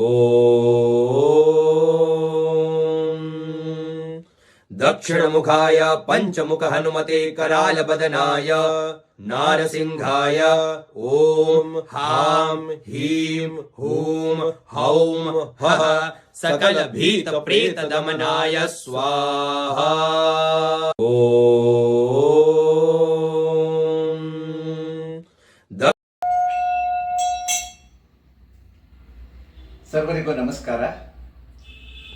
ॐ दक्षिणमुखाय पञ्चमुख हनुमते कराल करालबदनाय नारसिंहाय ॐ हाँ ह्रीं हूँ, हौं, हः, सकलभीतप्रेतदमनाय स्वाहा। ॐ ಸರ್ವರಿಗೂ ನಮಸ್ಕಾರ.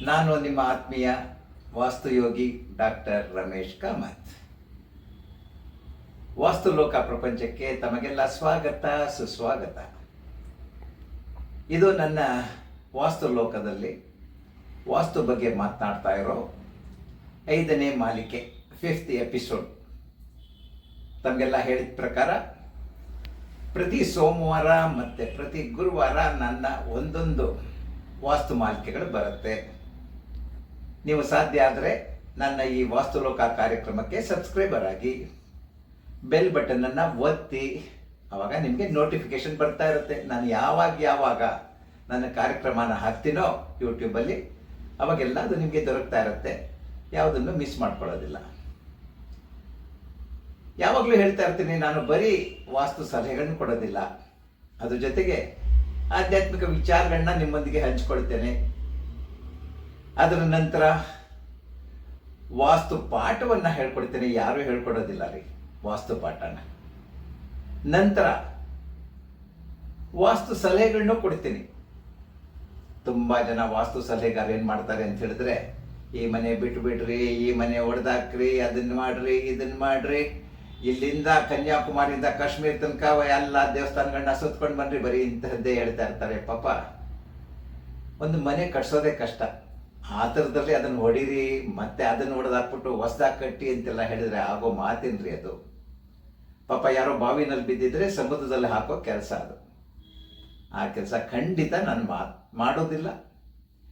ನಾನು ನಿಮ್ಮ ಆತ್ಮೀಯ ವಾಸ್ತುಯೋಗಿ ಡಾಕ್ಟರ್ ರಮೇಶ್ ಕಾಮತ್. ವಾಸ್ತುಲೋಕ ಪ್ರಪಂಚಕ್ಕೆ ತಮಗೆಲ್ಲ ಸ್ವಾಗತ, ಸುಸ್ವಾಗತ. ಇದು ನನ್ನ ವಾಸ್ತುಲೋಕದಲ್ಲಿ ವಾಸ್ತು ಬಗ್ಗೆ ಮಾತನಾಡ್ತಾ ಇರೋ ಐದನೇ ಮಾಲಿಕೆ ಫಿಫ್ತ್ ಎಪಿಸೋಡ್ ತಮಗೆಲ್ಲ ಹೇಳಿದ ಪ್ರಕಾರ ಪ್ರತಿ ಸೋಮವಾರ ಮತ್ತು ಪ್ರತಿ ಗುರುವಾರ ನನ್ನ ಒಂದೊಂದು ವಾಸ್ತು ಮಾಲಿಕೆಗಳು ಬರುತ್ತೆ. ನೀವು ಸಾಧ್ಯ ಆದರೆ ನನ್ನ ಈ ವಾಸ್ತುಲೋಕ ಕಾರ್ಯಕ್ರಮಕ್ಕೆ ಸಬ್ಸ್ಕ್ರೈಬರ್ ಆಗಿ. ಬೆಲ್ ಬಟನನ್ನು ಒತ್ತಿ. ಅವಾಗ ನಿಮಗೆ ನೋಟಿಫಿಕೇಶನ್ ಬರ್ತಾ ಇರುತ್ತೆ. ನಾನು ಯಾವಾಗ ಯಾವಾಗ ನನ್ನ ಕಾರ್ಯಕ್ರಮನ ಹಾಕ್ತೀನೋ ಯೂಟ್ಯೂಬಲ್ಲಿ ಅವಾಗೆಲ್ಲ ಅದು ನಿಮಗೆ ದೊರಕ್ತಾ ಇರುತ್ತೆ. ಯಾವುದನ್ನು ಮಿಸ್ ಮಾಡ್ಕೊಳ್ಳೋದಿಲ್ಲ. ಯಾವಾಗಲೂ ಹೇಳ್ತಾ ಇರ್ತೀನಿ, ನಾನು ಬರೀ ವಾಸ್ತು ಸಲಹೆಗಳನ್ನು ಕೊಡೋದಿಲ್ಲ. ಅದ್ರ ಜೊತೆಗೆ ಆಧ್ಯಾತ್ಮಿಕ ವಿಚಾರಗಳನ್ನ ನಿಮ್ಮೊಂದಿಗೆ ಹಂಚ್ಕೊಳ್ತೇನೆ. ಅದರ ನಂತರ ವಾಸ್ತು ಪಾಠವನ್ನು ಹೇಳ್ಕೊಡ್ತೇನೆ, ಯಾರೂ ಹೇಳ್ಕೊಡೋದಿಲ್ಲ ರೀ, ವಾಸ್ತು ಪಾಠನ. ನಂತರ ವಾಸ್ತು ಸಲಹೆಗಳನ್ನೂ ಕೊಡ್ತೀನಿ. ತುಂಬಾ ಜನ ವಾಸ್ತು ಸಲಹೆಗಾರ ಏನು ಮಾಡ್ತಾರೆ ಅಂತ ಹೇಳಿದ್ರೆ, ಈ ಮನೆ ಬಿಟ್ಟು ಬಿಡ್ರಿ ಈ ಮನೆ ಹೊಡೆದಾಕ್ರಿ ಅದನ್ನ ಮಾಡ್ರಿ ಇದನ್ನ ಮಾಡ್ರಿ. ಇಲ್ಲಿಂದ ಕನ್ಯಾಕುಮಾರಿಯಿಂದ ಕಾಶ್ಮೀರ ತನಕ ಎಲ್ಲ ದೇವಸ್ಥಾನಗಳನ್ನ ಸುತ್ಕೊಂಡು ಬನ್ರಿ ಬರೀ ಇಂತಹದ್ದೇ ಹೇಳ್ತಾ ಇರ್ತಾರೆ, ಪಾಪ. ಒಂದು ಮನೆ ಕಟ್ಸೋದೇ ಕಷ್ಟ. ಆ ಥರದಲ್ಲಿ ಅದನ್ನು ಹೊಡೀರಿ, ಮತ್ತೆ ಅದನ್ನು ಹೊಡೆದಾಕ್ಬಿಟ್ಟು ಹೊಸ್ದಾಗಿ ಕಟ್ಟಿ ಅಂತೆಲ್ಲ ಹೇಳಿದ್ರೆ ಆಗೋ ಮಾತೇನ್ರಿ ಅದು. ಪಾಪ ಯಾರೋ ಬಾವಿನಲ್ಲಿ ಬಿದ್ದಿದ್ರೆ ಸಮುದ್ರದಲ್ಲಿ ಹಾಕೋ ಕೆಲಸ ಅದು. ಆ ಕೆಲಸ ಖಂಡಿತ ನಾನು ಮಾ, ಮಾಡೋದಿಲ್ಲ.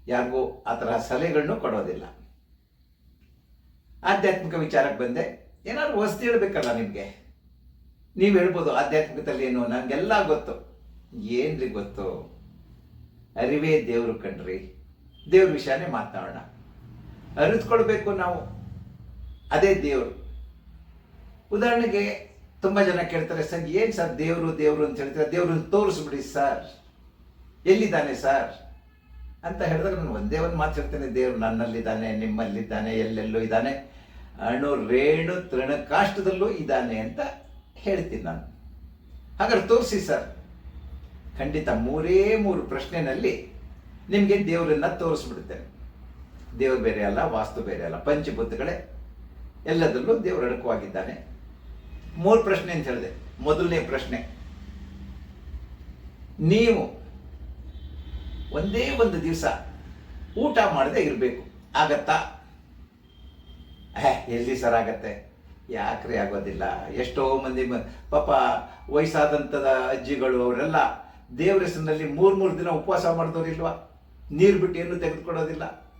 ಯಾರಿಗೂ ಆ ಥರ ಸಲಹೆಗಳನ್ನು ಕೊಡೋದಿಲ್ಲ. ಆಧ್ಯಾತ್ಮಿಕ ವಿಚಾರಕ್ಕೆ ಬಂದೆ. ಏನಾದ್ರು ವಸ್ತು ಹೇಳ್ಬೇಕಲ್ಲ ನಿಮಗೆ? ನೀವು ಹೇಳ್ಬೋದು, ಆಧ್ಯಾತ್ಮಿಕದಲ್ಲಿ ಏನು ನನಗೆಲ್ಲ ಗೊತ್ತು. ಏನ್ರಿ ಗೊತ್ತು? ಅರಿವೇ ದೇವರು ಕಣ್ರಿ. ದೇವ್ರ ವಿಷಯನೇ ಮಾತನಾಡೋಣ ಅರಿತ್ಕೊಳ್ಬೇಕು ನಾವು. ಅದೇ ದೇವರು. ಉದಾಹರಣೆಗೆ, ತುಂಬಾ ಜನ ಕೇಳ್ತಾರೆ, ಸರ್, ಏನು ಸರ್ ದೇವರು ದೇವರು ಅಂತ ಹೇಳ್ತಾರೆ? ದೇವ್ರನ್ನ ತೋರಿಸ್ಬಿಡಿ, ಸರ್, ಎಲ್ಲಿದ್ದಾನೆ ಸರ್? ಅಂತ ಹೇಳಿದ್ರೆ ನಾನು ಒಂದೇ ಒಂದು ಮಾತು ಹೇಳ್ತೇನೆ, ದೇವ್ರು ನನ್ನಲ್ಲಿದ್ದಾನೆ, ನಿಮ್ಮಲ್ಲಿದ್ದಾನೆ, ಎಲ್ಲೆಲ್ಲೂ ಇದ್ದಾನೆ. ಅಣು ರೇಣು ತೃಣಕಾಷ್ಟದಲ್ಲೂ ಇದ್ದಾನೆ ಅಂತ ಹೇಳ್ತೀನಿ ನಾನು. ಹಾಗಾದ್ರೆ ತೋರಿಸಿ ಸರ್, ಖಂಡಿತ ಮೂರೇ ಮೂರು ಪ್ರಶ್ನೆನಲ್ಲಿ ನಿಮಗೆ ದೇವರನ್ನ ತೋರಿಸ್ಬಿಡ್ತೇನೆ. ದೇವರು ಬೇರೆ ಅಲ್ಲ, ವಾಸ್ತು ಬೇರೆ ಅಲ್ಲ, ಪಂಚಭೂತಗಳೇ, ಎಲ್ಲದರಲ್ಲೂ ದೇವರು ಅಡಕವಾಗಿದ್ದಾನೆ. ಮೂರು ಪ್ರಶ್ನೆ ಅಂತ ಹೇಳಿದೆ, ಮೊದಲನೇ ಪ್ರಶ್ನೆ. ನೀವು ಒಂದೇ ಒಂದು ದಿವಸ ಊಟ ಮಾಡದೆ ಇರಬೇಕು, ಆಗತ್ತಾ? ಎಲ್ಲಿ ಸರ್ ಆಗತ್ತೆ? ಯಾಕ್ರಿ ಆಗೋದಿಲ್ಲ? ಎಷ್ಟೋ ಮಂದಿ ಪಾಪ ವಯಸ್ಸಾದಂಥದ ಅಜ್ಜಿಗಳು ಅವರೆಲ್ಲ ದೇವ್ರ ಹೆಸರಿನಲ್ಲಿ ಮೂರು ಮೂರು ದಿನ ಉಪವಾಸ ಮಾಡಿದವರಿಲ್ವಾ ನೀರು ಬಿಟ್ಟು ಏನು ತೆಗೆದುಕೊಡೋದಿಲ್ಲ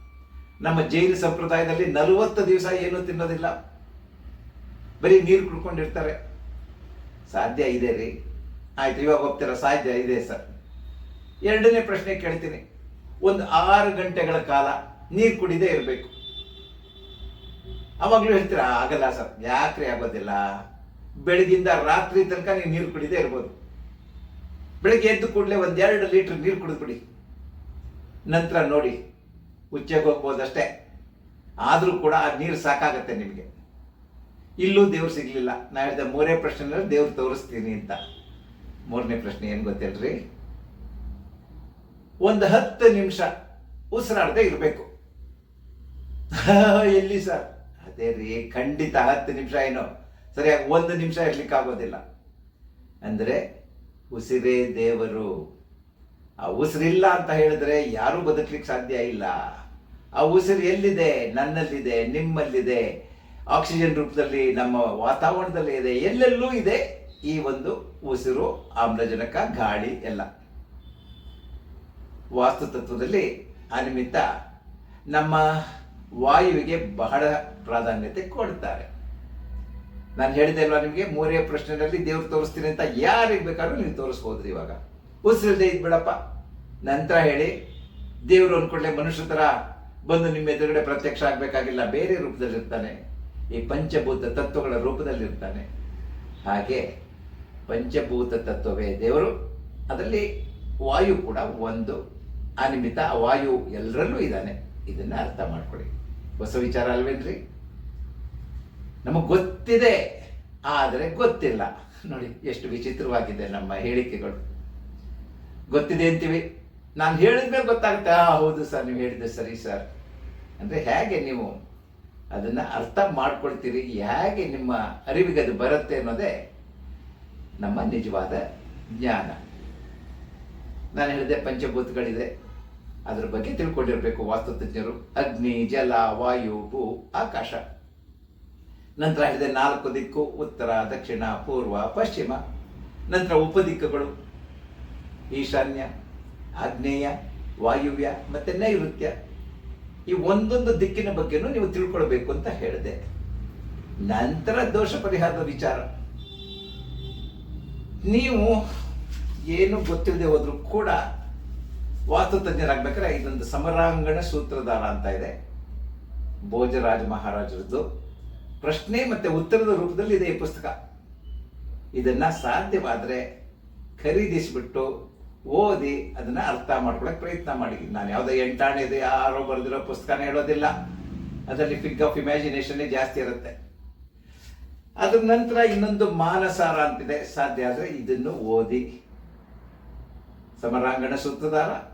ನಮ್ಮ ಜೈನ ಸಂಪ್ರದಾಯದಲ್ಲಿ ನಲವತ್ತು ದಿವಸ ಏನು ತಿನ್ನೋದಿಲ್ಲ. ಬರೀ ನೀರು ಕುಡ್ಕೊಂಡಿರ್ತಾರೆ. ಸಾಧ್ಯ ಇದೆ ರೀ. ಆಯ್ತು, ಇವಾಗ ಹೋಗ್ತೀರಾ? ಸಾಧ್ಯ ಇದೆ ಸರ್. ಎರಡನೇ ಪ್ರಶ್ನೆ ಕೇಳ್ತೀನಿ. ಒಂದು ಆರು ಗಂಟೆಗಳ ಕಾಲ ನೀರು ಕುಡಿದೇ ಇರಬೇಕು. ಅವಾಗ್ಲೂ ಹೇಳ್ತೀರಾ, ಆಗಲ್ಲ ಸರ್ ಯಾಕ್ರಿ ಆಗೋದಿಲ್ಲ. ಬೆಳಗಿಂದ ರಾತ್ರಿ ತನಕ ನೀವು ನೀರು ಕುಡಿದೇ ಇರ್ಬೋದು. ಬೆಳಗ್ಗೆ ಎದ್ದು ಕೂಡಲೇ ಒಂದೆರಡು ಲೀಟ್ರ್ ನೀರು ಕುಡಿದ್ಬಿಡಿ. ನಂತರ ನೋಡಿ, ಉಚ್ಚೆಗೆ ಹೋಗ್ಬೋದಷ್ಟೇ ಆದರೂ ಕೂಡ ಆ ನೀರು ಸಾಕಾಗತ್ತೆ ನಿಮಗೆ. ಇಲ್ಲೂ ದೇವ್ರು ಸಿಗಲಿಲ್ಲ. ನಾನು ಹೇಳಿದೆ, ಮೂರೇ ಪ್ರಶ್ನೆ ದೇವ್ರು ತೋರಿಸ್ತೀನಿ ಅಂತ. ಮೂರನೇ ಪ್ರಶ್ನೆ ಏನು ಗೊತ್ತೇಳ್ರಿ? ಒಂದು ಹತ್ತು ನಿಮಿಷ ಉಸಿರಾಡದೆ ಇರಬೇಕು. ಎಲ್ಲಿ ಸರ್? ಅದೇ ರೀ ಖಂಡಿತ ಹತ್ತು ನಿಮಿಷ ಏನೋ. ಸರಿಯಾಗಿ ಒಂದು ನಿಮಿಷ ಇರ್ಲಿಕ್ಕೆ ಆಗೋದಿಲ್ಲ ಅಂದ್ರೆ ಉಸಿರೇ ದೇವರು. ಆ ಉಸಿರಿಲ್ಲ ಅಂತ ಹೇಳಿದ್ರೆ ಯಾರೂ ಬದುಕಲಿಕ್ಕೆ ಸಾಧ್ಯ ಇಲ್ಲ. ಆ ಉಸಿರು ಎಲ್ಲಿದೆ? ನನ್ನಲ್ಲಿದೆ, ನಿಮ್ಮಲ್ಲಿದೆ. ಆಕ್ಸಿಜನ್ ರೂಪದಲ್ಲಿ ನಮ್ಮ ವಾತಾವರಣದಲ್ಲಿ ಇದೆ. ಎಲ್ಲೆಲ್ಲೂ ಇದೆ. ಈ ಒಂದು ಉಸಿರು, ಆಮ್ಲಜನಕ, ಗಾಳಿ ಎಲ್ಲ. ವಾಸ್ತುತತ್ವದಲ್ಲಿ ಆ ನಿಮಿತ್ತ ನಮ್ಮ ವಾಯುವಿಗೆ ಬಹಳ ಪ್ರಾಧಾನ್ಯತೆ ಕೊಡ್ತಾರೆ. ನಾನು ಹೇಳಿದೆ ಅಲ್ವಾ ನಿಮಗೆ? ಮೂರೇ ಪ್ರಶ್ನೆಯಲ್ಲಿ ದೇವ್ರು ತೋರಿಸ್ತೀನಿ ಅಂತ ಯಾರಿಗೆ ಬೇಕಾದ್ರೂ ನೀವು ತೋರಿಸ್ಬೋದ್ರಿ ಇವಾಗ. ಉಸಿರಿಲ್ಲದೆ ಇದ್ಬಿಡಪ್ಪ. ನಂತರ ಹೇಳಿ, ದೇವರು ಅನ್ಕೊಳ್ಳೆ ಮನುಷ್ಯ ತರ ಬಂದು ನಿಮ್ಮ ಎದುರುಗಡೆ ಪ್ರತ್ಯಕ್ಷ ಆಗಬೇಕಾಗಿಲ್ಲ, ಬೇರೆ ರೂಪದಲ್ಲಿರ್ತಾನೆ. ಈ ಪಂಚಭೂತ ತತ್ವಗಳ ರೂಪದಲ್ಲಿರ್ತಾನೆ. ಹಾಗೆ ಪಂಚಭೂತ ತತ್ವವೇ ದೇವರು. ಅದರಲ್ಲಿ ವಾಯು ಕೂಡ ಒಂದು. ಅನಿಮಿತ ವಾಯು ಎಲ್ಲರಲ್ಲೂ ಇದ್ದಾನೆ. ಇದನ್ನ ಅರ್ಥ ಮಾಡ್ಕೊಳ್ಳಿ. ಹೊಸ ವಿಚಾರ ಅಲ್ವೇನ್ರಿ? ನಮಗೆ ಗೊತ್ತಿದೆ, ಆದರೆ ಗೊತ್ತಿಲ್ಲ. ನೋಡಿ, ಎಷ್ಟು ವಿಚಿತ್ರವಾಗಿದೆ ನಮ್ಮ ಹೇಳಿಕೆಗಳು. ಗೊತ್ತಿದೆ ಅಂತೀವಿ? ನಾನು ಹೇಳಿದ್ಮೇಲೆ ಗೊತ್ತಾಗುತ್ತೆ. ಆ, ಹೌದು ಸರ್, ನೀವು ಹೇಳಿದ್ದು ಸರಿ ಸರ್. ಅಂದ್ರೆ ಹೇಗೆ ನೀವು ಅದನ್ನ ಅರ್ಥ ಮಾಡ್ಕೊಳ್ತೀರಿ? ಹೇಗೆ ನಿಮ್ಮ ಅರಿವಿಗೆ ಅದು ಬರುತ್ತೆ ಅನ್ನೋದೇ ನಮ್ಮ ನಿಜವಾದ ಜ್ಞಾನ. ನಾನು ಹೇಳಿದೆ ಪಂಚಭೂತಗಳಿದೆ. ಅದ್ರ ಬಗ್ಗೆ ತಿಳ್ಕೊಂಡಿರಬೇಕು ವಾಸ್ತುತಜ್ಞರು. ಅಗ್ನಿ, ಜಲ, ವಾಯು, ಭೂ, ಆಕಾಶ. ನಂತರ ಹೇಳಿದೆ ನಾಲ್ಕು ದಿಕ್ಕು, ಉತ್ತರ, ದಕ್ಷಿಣ, ಪೂರ್ವ, ಪಶ್ಚಿಮ. ನಂತರ ಉಪದಿಕ್ಕುಗಳು. ಈಶಾನ್ಯ, ಆಗ್ನೇಯ, ವಾಯುವ್ಯ ಮತ್ತೆ ನೈಋತ್ಯ. ಈ ಒಂದೊಂದು ದಿಕ್ಕಿನ ಬಗ್ಗೆನೂ ನೀವು ತಿಳ್ಕೊಳ್ಬೇಕು ಅಂತ ಹೇಳಿದೆ. ನಂತರ ದೋಷ ಪರಿಹಾರದ ವಿಚಾರ. ನೀವು ಏನು ಗೊತ್ತಿಲ್ಲದೆ ಹೋದ್ರು ಕೂಡ ವಾಸ್ತುತಜ್ಞರಾಗ್ಬೇಕಾದ್ರೆ ಇದೊಂದು ಸಮರಾಂಗಣ ಸೂತ್ರಧಾರ ಅಂತ ಇದೆ. ಭೋಜರಾಜ ಮಹಾರಾಜರದ್ದು ಪ್ರಶ್ನೆ ಮತ್ತೆ ಉತ್ತರದ ರೂಪದಲ್ಲಿ ಇದೆ ಈ ಪುಸ್ತಕ. ಇದನ್ನ ಸಾಧ್ಯವಾದರೆ ಖರೀದಿಸಿಬಿಟ್ಟು ಓದಿ ಅದನ್ನ ಅರ್ಥ ಮಾಡ್ಕೊಳಕ್ ಪ್ರಯತ್ನ ಮಾಡಿ. ನಾನು ಯಾವುದೋ ಎಂಟಾಣೆ ಇದೆ, ಯಾರೋ ಬರೆದಿರೋ ಪುಸ್ತಕನೇ ಹೇಳೋದಿಲ್ಲ. ಅದರಲ್ಲಿ ಫಿಗ್ ಆಫ್ ಇಮ್ಯಾಜಿನೇಷನ್ನೇ ಜಾಸ್ತಿ ಇರುತ್ತೆ. ಅದ್ರ ನಂತರ ಇನ್ನೊಂದು ಮಾನಸಾರ ಅಂತಿದೆ. ಸಾಧ್ಯ ಆದ್ರೆ ಇದನ್ನು ಓದಿ. ಸಮರಾಂಗಣ ಸೂತ್ರಧಾರ.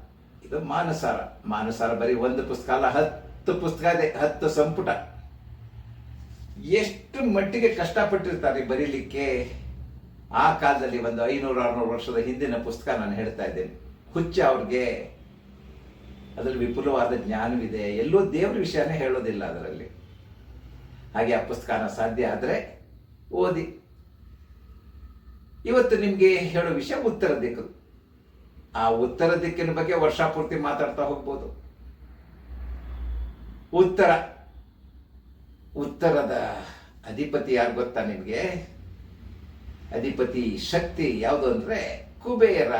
ಇದು ಮಾನಸಾರ. ಮಾನಸಾರ ಬರೀ ಒಂದು ಪುಸ್ತಕ ಅಲ್ಲ, ಹತ್ತು ಪುಸ್ತಕ ಇದೆ, ಹತ್ತು ಸಂಪುಟ. ಎಷ್ಟು ಮಟ್ಟಿಗೆ ಕಷ್ಟಪಟ್ಟಿರ್ತಾರೆ ಬರೀಲಿಕ್ಕೆ? ಆ ಕಾಲದಲ್ಲಿ ಒಂದು ಐನೂರು ಆರ್ನೂರು ವರ್ಷದ ಹಿಂದಿನ ಪುಸ್ತಕ ನಾನು ಹೇಳ್ತಾ ಇದ್ದೇನೆ. ಹುಚ್ಚ ಅವ್ರಿಗೆ ಅದರಲ್ಲಿ ವಿಪುಲವಾದ ಜ್ಞಾನವಿದೆ. ಎಲ್ಲೋ ದೇವರ ವಿಷಯನೇ ಹೇಳೋದಿಲ್ಲ ಅದರಲ್ಲಿ. ಹಾಗೆ ಆ ಪುಸ್ತಕನ ಸಾಧ್ಯ ಆದರೆ ಓದಿ. ಇವತ್ತು ನಿಮಗೆ ಹೇಳೋ ವಿಷಯ ಉತ್ತರ ದಿಕ್ಕು ಆ ಉತ್ತರ ದಿಕ್ಕಿನ ಬಗ್ಗೆ ವರ್ಷ ಪೂರ್ತಿ ಮಾತಾಡ್ತಾ ಹೋಗ್ಬೋದು. ಉತ್ತರ. ಉತ್ತರದ ಅಧಿಪತಿ ಯಾರು ಗೊತ್ತಾ ನಿಮಗೆ? ಅಧಿಪತಿ ಶಕ್ತಿ ಯಾವುದು ಅಂದ್ರೆ ಕುಬೇರ.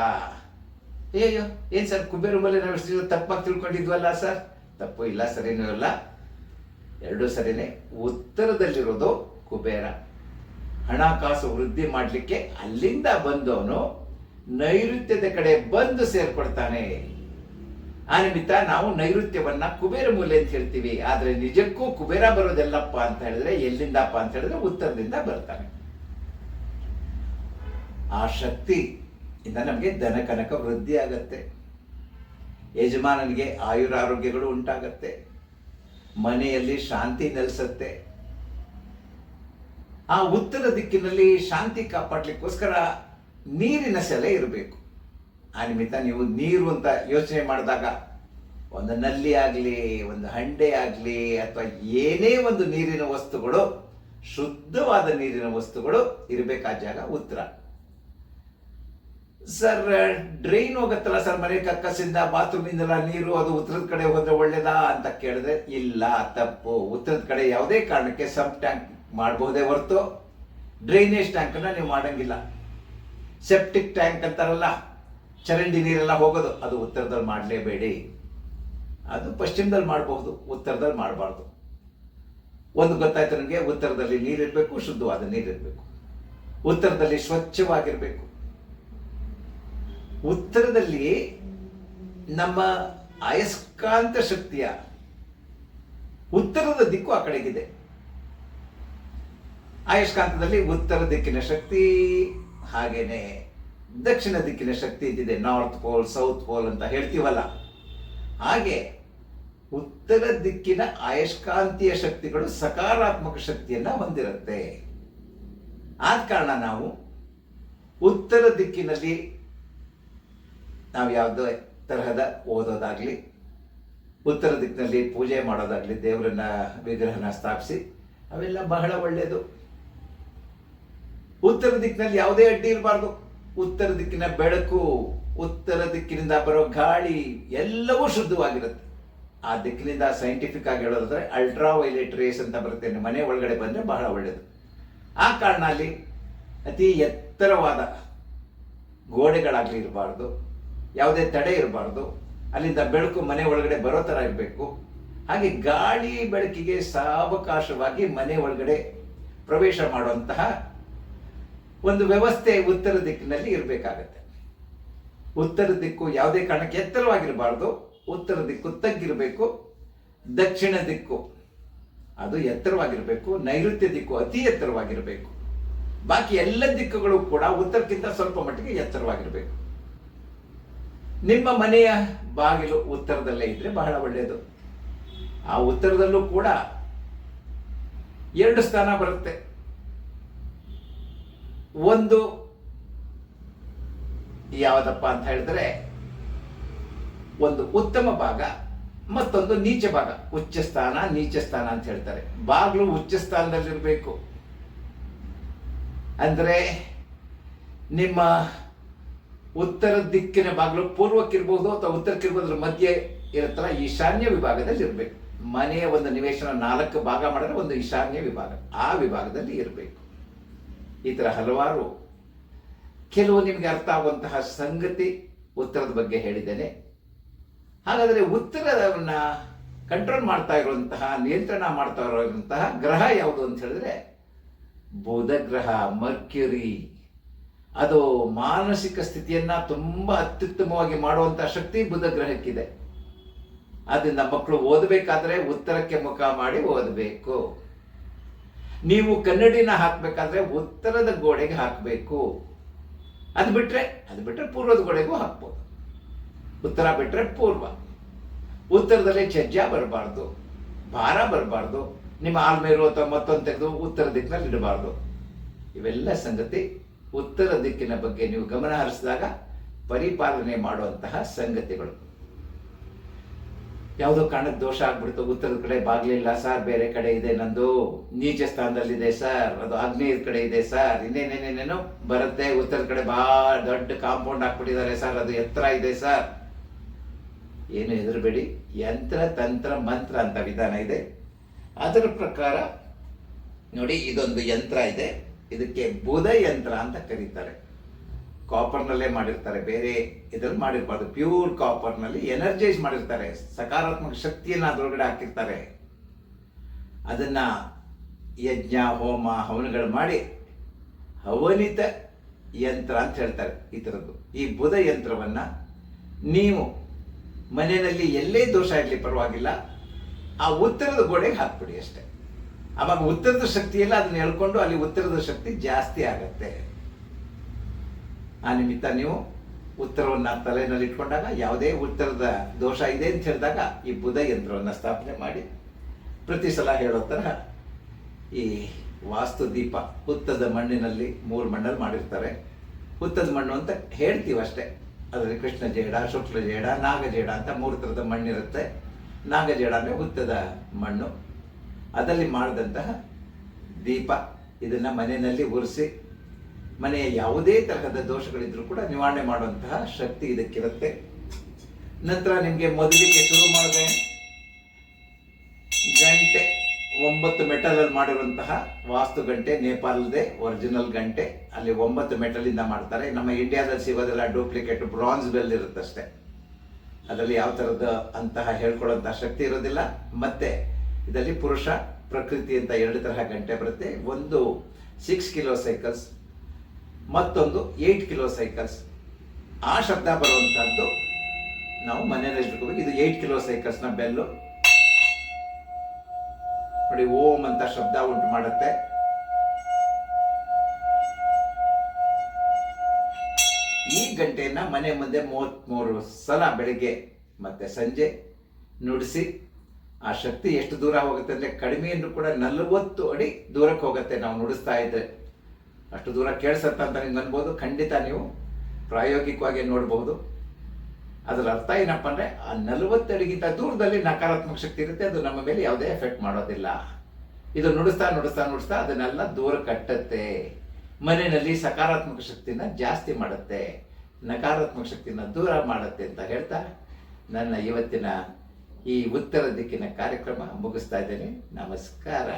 ಅಯ್ಯೋ ಏನ್ ಸರ್, ಕುಬೇರ ಮೇಲೆ ನಾವು ತಪ್ಪಾಗಿ ತಿಳ್ಕೊಂಡಿದ್ವಲ್ಲ ಸರ್? ತಪ್ಪು ಇಲ್ಲ ಸರಿನೂ ಇಲ್ಲ. ಎರಡೂ ಸರಿನೇ. ಉತ್ತರದಲ್ಲಿರೋದು ಕುಬೇರ. ಹಣಕಾಸು ವೃದ್ಧಿ ಮಾಡಲಿಕ್ಕೆ ಅಲ್ಲಿಂದ ಬಂದವನು ನೈಋತ್ಯದ ಕಡೆ ಬಂದು ಸೇರ್ಕೊಳ್ತಾನೆ. ಆ ನಿಮಿತ್ತ ನಾವು ನೈಋತ್ಯವನ್ನ ಕುಬೇರ ಮೂಲೆ ಅಂತ ಹೇಳ್ತೀವಿ. ಆದ್ರೆ ನಿಜಕ್ಕೂ ಕುಬೇರ ಬರೋದೆಲ್ಲಪ್ಪ ಅಂತ ಹೇಳಿದ್ರೆ ಎಲ್ಲಿಂದಪ್ಪ ಅಂತ ಹೇಳಿದ್ರೆ ಉತ್ತರದಿಂದ ಬರ್ತಾನೆ. ಆ ಶಕ್ತಿ ಇಂದ ನಮಗೆ ದನಕನಕ ವೃದ್ಧಿ ಆಗತ್ತೆ. ಯಜಮಾನನಿಗೆ ಆಯುರಾರೋಗ್ಯಗಳು ಉಂಟಾಗತ್ತೆ. ಮನೆಯಲ್ಲಿ ಶಾಂತಿ ನೆಲೆಸತ್ತೆ. ಆ ಉತ್ತರ ದಿಕ್ಕಿನಲ್ಲಿ ಶಾಂತಿ ಕಾಪಾಡ್ಲಿಕ್ಕೋಸ್ಕರ ನೀರಿನ ಸೆಲೆ ಇರಬೇಕು. ಆ ನಿಮಿತ್ತ ನೀವು ನೀರು ಅಂತ ಯೋಚನೆ ಮಾಡಿದಾಗ ಒಂದು ನಲ್ಲಿ ಆಗಲಿ, ಒಂದು ಹಂಡೆ ಆಗಲಿ, ಅಥವಾ ಏನೇ ಒಂದು ನೀರಿನ ವಸ್ತುಗಳು, ಶುದ್ಧವಾದ ನೀರಿನ ವಸ್ತುಗಳು ಇರಬೇಕಾದ ಜಾಗ ಉತ್ತರ. ಸರ್, ಡ್ರೈನ್ ಹೋಗತ್ತಲ್ಲ ಸರ್ ಮನೆ ಕಕ್ಕಸಿಂದ, ಬಾತ್ರೂಮಿಂದಲ್ಲ ನೀರು ಅದು ಉತ್ತರದ ಕಡೆ ಹೋದ್ರೆ ಒಳ್ಳೇದಾ ಅಂತ ಕೇಳಿದ್ರೆ ಇಲ್ಲ, ತಪ್ಪು. ಉತ್ತರದ ಕಡೆ ಯಾವುದೇ ಕಾರಣಕ್ಕೆ ಸಬ್ ಟ್ಯಾಂಕ್ ಮಾಡಬಹುದೇ ಹೊರತು, ಡ್ರೈನೇಜ್ ಟ್ಯಾಂಕನ್ನ ನೀವು ಮಾಡಂಗಿಲ್ಲ. ಸೆಪ್ಟಿಕ್ ಟ್ಯಾಂಕ್ ಅಂತಾರಲ್ಲ, ಚರಂಡಿ ನೀರೆಲ್ಲ ಹೋಗೋದು, ಅದು ಉತ್ತರದಲ್ಲಿ ಮಾಡಲೇಬೇಡಿ. ಅದು ಪಶ್ಚಿಮದಲ್ಲಿ ಮಾಡಬಹುದು, ಉತ್ತರದಲ್ಲಿ ಮಾಡಬಾರ್ದು. ಒಂದು ಗೊತ್ತಾಯ್ತು ನನಗೆ ಉತ್ತರದಲ್ಲಿ ನೀರಿರಬೇಕು, ಶುದ್ಧವಾದ ನೀರಿರಬೇಕು. ಉತ್ತರದಲ್ಲಿ ಸ್ವಚ್ಛವಾಗಿರಬೇಕು. ಉತ್ತರದಲ್ಲಿ ನಮ್ಮ ಅಯಸ್ಕಾಂತ ಶಕ್ತಿಯ ಉತ್ತರದ ದಿಕ್ಕು ಆ ಕಡೆಗಿದೆ. ಅಯಸ್ಕಾಂತದಲ್ಲಿ ಉತ್ತರ ದಿಕ್ಕಿನ ಶಕ್ತಿ. ಹಾಗೇನೆ ದಕ್ಷಿಣ ದಿಕ್ಕಿನ ಶಕ್ತಿ ಇದ್ದಿದೆ ನಾರ್ತ್ ಪೋಲ್ ಸೌತ್ ಪೋಲ್ ಅಂತ ಹೇಳ್ತೀವಲ್ಲ. ಹಾಗೆ ಉತ್ತರ ದಿಕ್ಕಿನ ಅಯಸ್ಕಾಂತೀಯ ಶಕ್ತಿಗಳು ಸಕಾರಾತ್ಮಕ ಶಕ್ತಿಯನ್ನ ಹೊಂದಿರುತ್ತೆ. ಆದ ಕಾರಣ ನಾವು ಉತ್ತರ ದಿಕ್ಕಿನಲ್ಲಿ ನಾವು ಯಾವುದೇ ತರಹದ ಓದೋದಾಗ್ಲಿ, ಉತ್ತರ ದಿಕ್ಕಿನಲ್ಲಿ ಪೂಜೆ ಮಾಡೋದಾಗ್ಲಿ, ದೇವರನ್ನ ವಿಗ್ರಹನ ಸ್ಥಾಪಿಸಿ, ಅವೆಲ್ಲ ಬಹಳ ಒಳ್ಳೆಯದು ಉತ್ತರ ದಿಕ್ಕಿನಲ್ಲಿ ಯಾವುದೇ ಅಡ್ಡಿ ಇರಬಾರ್ದು. ಉತ್ತರ ದಿಕ್ಕಿನ ಬೆಳಕು, ಉತ್ತರ ದಿಕ್ಕಿನಿಂದ ಬರೋ ಗಾಳಿ ಎಲ್ಲವೂ ಶುದ್ಧವಾಗಿರುತ್ತೆ. ಆ ದಿಕ್ಕಿನಿಂದ ಸೈಂಟಿಫಿಕ್ ಆಗಿ ಹೇಳೋದಾದ್ರೆ ಅಲ್ಟ್ರಾ ವೈಲೆಟ್ ರೇಸ್ ಅಂತ ಬರುತ್ತೆ. ಮನೆ ಒಳಗಡೆ ಬಂದ್ರೆ ಬಹಳ ಒಳ್ಳೆಯದು ಆ ಕಾರಣ ಅಲ್ಲಿ ಅತಿ ಎತ್ತರವಾದ ಗೋಡೆಗಳಾಗಲಿ ಇರಬಾರ್ದು. ಯಾವುದೇ ತಡೆ ಇರಬಾರ್ದು. ಅಲ್ಲಿಂದ ಬೆಳಕು ಮನೆ ಒಳಗಡೆ ಬರೋ ಥರ ಇರಬೇಕು. ಹಾಗೆ ಗಾಳಿ ಬೆಳಕಿಗೆ ಸಾವಕಾಶವಾಗಿ ಮನೆ ಒಳಗಡೆ ಪ್ರವೇಶ ಮಾಡುವಂತಹ ಒಂದು ವ್ಯವಸ್ಥೆ ಉತ್ತರ ದಿಕ್ಕಿನಲ್ಲಿ ಇರಬೇಕಾಗತ್ತೆ. ಉತ್ತರ ದಿಕ್ಕು ಯಾವುದೇ ಕಾರಣಕ್ಕೆ ಎತ್ತರವಾಗಿರಬಾರ್ದು. ಉತ್ತರ ದಿಕ್ಕು ತಗ್ಗಿರಬೇಕು. ದಕ್ಷಿಣ ದಿಕ್ಕು ಅದು ಎತ್ತರವಾಗಿರಬೇಕು. ನೈಋತ್ಯ ದಿಕ್ಕು ಅತಿ ಎತ್ತರವಾಗಿರಬೇಕು. ಬಾಕಿ ಎಲ್ಲ ದಿಕ್ಕುಗಳು ಕೂಡ ಉತ್ತರಕ್ಕಿಂತ ಸ್ವಲ್ಪ ಮಟ್ಟಿಗೆ ಎತ್ತರವಾಗಿರಬೇಕು. ನಿಮ್ಮ ಮನೆಯ ಬಾಗಿಲು ಉತ್ತರದಲ್ಲೇ ಇದ್ರೆ ಬಹಳ ಒಳ್ಳೆಯದು ಆ ಉತ್ತರದಲ್ಲೂ ಕೂಡ ಎರಡು ಸ್ಥಾನ ಬರುತ್ತೆ. ಒಂದು ಯಾವುದಪ್ಪ ಅಂತ ಹೇಳಿದ್ರೆ ಒಂದು ಉತ್ತಮ ಭಾಗ, ಮತ್ತೊಂದು ನೀಚ ಭಾಗ. ಉಚ್ಚ ಸ್ಥಾನ ನೀಚ ಸ್ಥಾನ ಅಂತ ಹೇಳ್ತಾರೆ. ಬಾಗಿಲು ಉಚ್ಚ ಸ್ಥಾನದಲ್ಲಿರಬೇಕು ಅಂದ್ರೆ ನಿಮ್ಮ ಉತ್ತರ ದಿಕ್ಕಿನ ಬಾಗಿಲು ಪೂರ್ವಕ್ಕಿರ್ಬೋದು ಅಥವಾ ಉತ್ತರಕ್ಕಿರ್ಬೋದು ಮಧ್ಯೆ ಇರುತ್ತಲ್ಲ ಈಶಾನ್ಯ ವಿಭಾಗದಲ್ಲಿ ಇರಬೇಕು ಮನೆಯ ಒಂದು ನಿವೇಶನ ನಾಲ್ಕು ಭಾಗ ಮಾಡಿದ್ರೆ ಒಂದು ಈಶಾನ್ಯ ವಿಭಾಗ. ಆ ವಿಭಾಗದಲ್ಲಿ ಇರಬೇಕು. ಈ ಥರ ಹಲವಾರು ಕೆಲವು ನಿಮಗೆ ಅರ್ಥ ಆಗುವಂತಹ ಸಂಗತಿ ಉತ್ತರದ ಬಗ್ಗೆ ಹೇಳಿದ್ದೇನೆ. ಹಾಗಾದರೆ ಉತ್ತರವನ್ನ ಕಂಟ್ರೋಲ್ ಮಾಡ್ತಾ ಇರುವಂತಹ, ನಿಯಂತ್ರಣ ಮಾಡ್ತಾ ಇರುವಂತಹ ಗ್ರಹ ಯಾವುದು ಅಂತ ಹೇಳಿದ್ರೆ, ಬುಧ ಗ್ರಹ, ಮರ್ಕ್ಯುರಿ. ಅದು ಮಾನಸಿಕ ಸ್ಥಿತಿಯನ್ನ ತುಂಬಾ ಅತ್ಯುತ್ತಮವಾಗಿ ಮಾಡುವಂತಹ ಶಕ್ತಿ ಬುಧ ಗ್ರಹಕ್ಕಿದೆ. ಅದರಿಂದ ಮಕ್ಕಳು ಓದಬೇಕಾದ್ರೆ ಉತ್ತರಕ್ಕೆ ಮುಖ ಮಾಡಿ ಓದಬೇಕು. ನೀವು ಕನ್ನಡಿನ ಹಾಕಬೇಕಾದ್ರೆ ಉತ್ತರದ ಗೋಡೆಗೆ ಹಾಕಬೇಕು. ಅದು ಬಿಟ್ರೆ ಅದು ಬಿಟ್ರೆ ಪೂರ್ವದ ಗೋಡೆಗೂ ಹಾಕ್ಬೋದು. ಉತ್ತರ ಬಿಟ್ರೆ ಪೂರ್ವ. ಉತ್ತರದಲ್ಲಿ ಚಜ್ಜ ಬರಬಾರ್ದು. ಭಾರ ಬರಬಾರ್ದು. ನಿಮ್ಮ ಆಲ್ಮೇರು ಅಥವಾ ಮತ್ತೊಂದು ತೆಗೆದು ಉತ್ತರ ದಿಕ್ಕಿನಲ್ಲಿ ಇಡಬಾರ್ದು. ಇವೆಲ್ಲ ಸಂಗತಿ ಉತ್ತರ ದಿಕ್ಕಿನ ಬಗ್ಗೆ ನೀವು ಗಮನ ಹರಿಸಿದಾಗ ಪರಿಪಾಲನೆ ಮಾಡುವಂತಹ ಸಂಗತಿಗಳು. ಯಾವುದೋ ಕಾರಣಕ್ಕೆ ದೋಷ ಆಗ್ಬಿಡ್ತು, ಉತ್ತರದ ಕಡೆ ಬಾಗ್ಲಿಲ್ಲ ಸರ್ ಬೇರೆ ಕಡೆ ಇದೆ ನಂದು. ನೀಚ ಸ್ಥಾನದಲ್ಲಿದೆ ಸರ್ ಅದು ಆಗ್ನೇಯದ ಕಡೆ ಇದೆ ಸರ್ ಇನ್ನೇನೇನೇನೇನು ಬರುತ್ತೆ, ಉತ್ತರದ ಕಡೆ ಬಹಳ ದೊಡ್ಡ ಕಾಂಪೌಂಡ್ ಹಾಕ್ಬಿಟ್ಟಿದ್ದಾರೆ ಸರ್ ಅದು ಎತ್ತರ ಇದೆ ಸರ್ ಏನು ಹೆದರಬೇಡಿ. ಯಂತ್ರ, ತಂತ್ರ, ಮಂತ್ರ ಅಂತ ವಿಧಾನ ಇದೆ. ಅದರ ಪ್ರಕಾರ, ನೋಡಿ, ಇದೊಂದು ಯಂತ್ರ ಇದೆ. ಇದಕ್ಕೆ ಬುಧ ಯಂತ್ರ ಅಂತ ಕರೀತಾರೆ. ಕಾಪರ್ನಲ್ಲೇ ಮಾಡಿರ್ತಾರೆ. ಬೇರೆ ಇದ್ರಲ್ಲಿ ಮಾಡಿರ್ಬಾರ್ದು. ಪ್ಯೂರ್ ಕಾಪರ್ನಲ್ಲಿ ಎನರ್ಜೈಸ್ ಮಾಡಿರ್ತಾರೆ. ಸಕಾರಾತ್ಮಕ ಶಕ್ತಿಯನ್ನ ಅದರೊಳಗಡೆ ಹಾಕಿರ್ತಾರೆ. ಅದನ್ನ ಯಜ್ಞ, ಹೋಮ, ಹವನಗಳು ಮಾಡಿ ಹವನಿತ ಯಂತ್ರ ಅಂತ ಹೇಳ್ತಾರೆ ಈ ಥರದ್ದು. ಈ ಬುಧ ಯಂತ್ರವನ್ನ ನೀವು ಮನೆಯಲ್ಲಿ ಎಲ್ಲೇ ದೋಷ ಇರಲಿ ಪರವಾಗಿಲ್ಲ. ಆ ಉತ್ತರದ ಗೋಡೆಗೆ ಹಾಕ್ಬಿಡಿ ಅಷ್ಟೇ. ಆವಾಗ ಉತ್ತರದ ಶಕ್ತಿಯೆಲ್ಲ ಅದನ್ನ ಹೇಳ್ಕೊಂಡು ಅಲ್ಲಿ ಉತ್ತರದ ಶಕ್ತಿ ಜಾಸ್ತಿ ಆಗತ್ತೆ. ಆ ನಿಮಿತ್ತ ನೀವು ಉತ್ತರವನ್ನು ತಲೆಯಲ್ಲಿ ಇಟ್ಕೊಂಡಾಗ ಯಾವುದೇ ಉತ್ತರದ ದೋಷ ಇದೆ ಅಂತ ಹೇಳಿದಾಗ ಈ ಬುಧ ಯಂತ್ರವನ್ನು ಸ್ಥಾಪನೆ ಮಾಡಿ ಪ್ರತಿ ಸಲ ಹೇಳೋ ಥರ ಈ ವಾಸ್ತು ದೀಪ ಹುತ್ತದ ಮಣ್ಣಿನಲ್ಲಿ ಮೂರು ಮಣ್ಣಲ್ಲಿ ಮಾಡಿರ್ತಾರೆ. ಹುತ್ತದ ಮಣ್ಣು ಅಂತ ಹೇಳ್ತೀವಿ ಅಷ್ಟೇ. ಅದರಲ್ಲಿ ಕೃಷ್ಣ ಜೇಡ, ಶುಕ್ಲ ಜೇಡ ನಾಗಜೇಡ ಅಂತ ಮೂರು ಥರದ ಮಣ್ಣಿರುತ್ತೆ. ನಾಗಜೇಡ ಅಂದರೆ ಹುತ್ತದ ಮಣ್ಣು. ಅದರಲ್ಲಿ ಮಾಡಿದಂತಹ ದೀಪ ಇದನ್ನು ಮನೆಯಲ್ಲಿ ಉರಿಸಿ ಮನೆಯ ಯಾವುದೇ ತರಹದ ದೋಷಗಳಿದ್ರೂ ಕೂಡ ನಿವಾರಣೆ ಮಾಡುವಂತಹ ಶಕ್ತಿ ಇದಕ್ಕಿರುತ್ತೆ. ನಂತರ ನಿಮಗೆ ಮೊದಲಿಗೆ ಶುರು ಮಾಡಿದೆ ಗಂಟೆ ಒಂಬತ್ತು ಮೆಟಲ್ ಅಲ್ಲಿ ಮಾಡಿರುವಂತಹ ವಾಸ್ತು ಗಂಟೆ, ನೇಪಾಳದೇ ಒರಿಜಿನಲ್ ಗಂಟೆ. ಅಲ್ಲಿ ಒಂಬತ್ತು ಮೆಟಲ್ ಇಂದ ಮಾಡ್ತಾರೆ. ನಮ್ಮ ಇಂಡಿಯಾದಲ್ಲಿ ಸಿಗೋದೆಲ್ಲ ಡೂಪ್ಲಿಕೇಟ್ ಬ್ರಾನ್ಸ್ ಬೆಲ್ ಇರುತ್ತಷ್ಟೇ. ಅದರಲ್ಲಿ ಯಾವ ಥರದ ಅಂತಹ ಹೇಳ್ಕೊಳ್ಳುವಂತಹ ಶಕ್ತಿ ಇರೋದಿಲ್ಲ. ಮತ್ತೆ ಇದರಲ್ಲಿ ಪುರುಷ, ಪ್ರಕೃತಿ ಅಂತ ಎರಡು ತರಹ ಗಂಟೆ ಬರುತ್ತೆ. ಒಂದು ಸಿಕ್ಸ್ ಕಿಲೋ ಸೈಕಲ್ಸ್ ಮತ್ತೊಂದು ಏಯ್ಟ್ ಕಿಲೋ ಸೈಕಲ್ಸ್ ಆ ಶಬ್ದ ಬರುವಂತಹದ್ದು ನಾವು ಮನೆಯಲ್ಲಿ ಇಟ್ಕೋಬೇಕು. ಇದು ಏಯ್ಟ್ ಕಿಲೋ ಸೈಕಲ್ಸ್ನ ಬೆಲ್ಲು. ನೋಡಿ, ಓಂ ಅಂತ ಶಬ್ದ ಉಂಟು ಮಾಡುತ್ತೆ. ಈ ಗಂಟೆಯನ್ನ ಮನೆ ಮುಂದೆ ಮೂವತ್ಮೂರು ಸಲ ಬೆಳಿಗ್ಗೆ ಮತ್ತೆ ಸಂಜೆ ನುಡಿಸಿ ಆ ಶಕ್ತಿ ಎಷ್ಟು ದೂರ ಹೋಗುತ್ತೆ ಅಂದ್ರೆ ಕಡಿಮೆಯನ್ನು ಕೂಡ ನಲವತ್ತು ಅಡಿ ದೂರಕ್ಕೆ ಹೋಗುತ್ತೆ ನಾವು ನುಡಿಸ್ತಾ ಇದ್ರೆ. ಅಷ್ಟು ದೂರ ಕೇಳಿಸತ್ತ ಅಂತ ನಿಮ್ಗೆ ಅನ್ಬೋದು. ಖಂಡಿತ ನೀವು ಪ್ರಾಯೋಗಿಕವಾಗಿ ನೋಡಬಹುದು. ಅದರ ಅರ್ಥ ಏನಪ್ಪ ಅಂದ್ರೆ ಆ ನಲವತ್ತು ಅಡಿಗಿಂತ ದೂರದಲ್ಲಿ ನಕಾರಾತ್ಮಕ ಶಕ್ತಿ ಇರುತ್ತೆ. ಅದು ನಮ್ಮ ಮೇಲೆ ಯಾವುದೇ ಎಫೆಕ್ಟ್ ಮಾಡೋದಿಲ್ಲ. ಇದು ನುಡಿಸ್ತಾ ನುಡಿಸ್ತಾ ನುಡಿಸ್ತಾ ಅದನ್ನೆಲ್ಲ ದೂರ ಕಟ್ಟತ್ತೆ. ಮನೆಯಲ್ಲಿ ಸಕಾರಾತ್ಮಕ ಶಕ್ತಿನ ಜಾಸ್ತಿ ಮಾಡುತ್ತೆ. ನಕಾರಾತ್ಮಕ ಶಕ್ತಿನ ದೂರ ಮಾಡುತ್ತೆ ಅಂತ ಹೇಳ್ತಾ ನನ್ನ ಇವತ್ತಿನ ಈ ಉತ್ತರ ದಿಕ್ಕಿನ ಕಾರ್ಯಕ್ರಮ ಮುಗಿಸ್ತಾ ಇದ್ದೇನೆ. ನಮಸ್ಕಾರ.